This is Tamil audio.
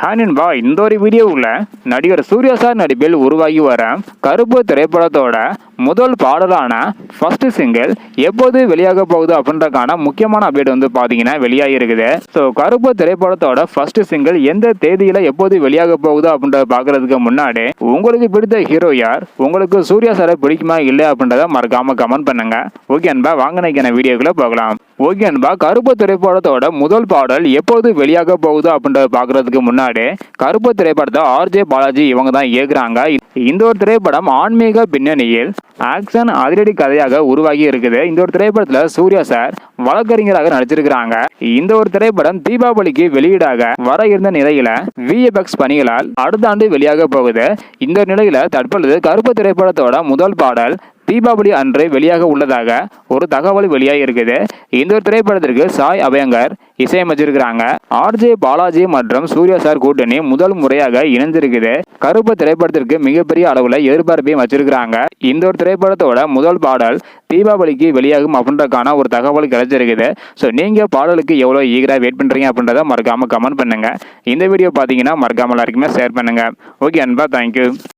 ஹானின்பா இந்த ஒரு வீடியோவில் நடிகர் சூர்யா சார் நடிப்பில் உருவாகி வர கருப்பு திரைப்படத்தோட முதல் பாடலான ஃபர்ஸ்ட் சிங்கிள் எப்போது வெளியாக போகுது அப்படின்றக்கான முக்கியமான அப்டேட் வந்து பார்த்தீங்கன்னா வெளியாகி இருக்குது. ஸோ கருப்பு திரைப்படத்தோட ஃபர்ஸ்ட் சிங்கிள் எந்த தேதியில் எப்போது வெளியாக போகுது அப்படின்றத பார்க்கறதுக்கு முன்னாடி உங்களுக்கு பிடித்த ஹீரோ யார்? உங்களுக்கு சூர்யா சாரை பிடிக்குமா இல்லை அப்படின்றத மறக்காம கமெண்ட் பண்ணுங்க. ஓகே அன்பா வாங்க நினைக்கிற வீடியோக்குள்ள போகலாம். ஓகே அன்பா கருப்பு திரைப்படத்தோட முதல் பாடல் எப்போது வெளியாக போகுது அப்படின்றத பார்க்கறதுக்கு முன்னாடி கருப்பு திரைப்படத்தை ஆர்ஜே பாலாஜி இவங்க தான் இயக்குறாங்க. இந்த ஒரு திரைப்படம் ஆன்மீக பின்னணியில் ஆக்ஷன் அதிரடி கதையாக உருவாகி இருக்குது. இந்த ஒரு திரைப்படத்தில் சூர்யா சார் வழக்கறிஞராக நடிச்சிருக்கிறாங்க. இந்த ஒரு திரைப்படம் தீபாவளிக்கு வெளியீடாக வர இருந்த நிலையில விஎஃப்எக்ஸ் பணிகளால் அடுத்த ஆண்டு வெளியாக போகுது. இந்த நிலையில தற்பொழுது கருப்பு திரைப்படத்தோட முதல் பாடல் தீபாவளி அன்று வெளியாக உள்ளதாக ஒரு தகவல் வெளியாகி இருக்குது. இந்த ஒரு திரைப்படத்திற்கு சாய் அபயங்கர் இசையமைச்சிருக்கிறாங்க. ஆர்ஜே பாலாஜி மற்றும் சூர்யா சார் கூட்டணி முதல் முறையாக இணைஞ்சிருக்குது கருப்பு திரைப்படத்திற்கு மிகப்பெரிய அளவில் எதிர்பார்ப்பையும் வச்சிருக்கிறாங்க. இந்த ஒரு திரைப்படத்தோட முதல் பாடல் தீபாவளிக்கு வெளியாகும் அப்படின்றக்கான ஒரு தகவல் கிடைச்சிருக்குது. ஸோ நீங்கள் பாடலுக்கு எவ்வளோ ஈகராக வெயிட் பண்ணுறீங்க அப்படின்றத மறக்காமல் கமெண்ட் பண்ணுங்கள் இந்த வீடியோ பார்த்தீங்கன்னா மறக்காமல் எல்லாருக்குமே ஷேர் பண்ணுங்கள் ஓகே அன்பா தேங்க்யூ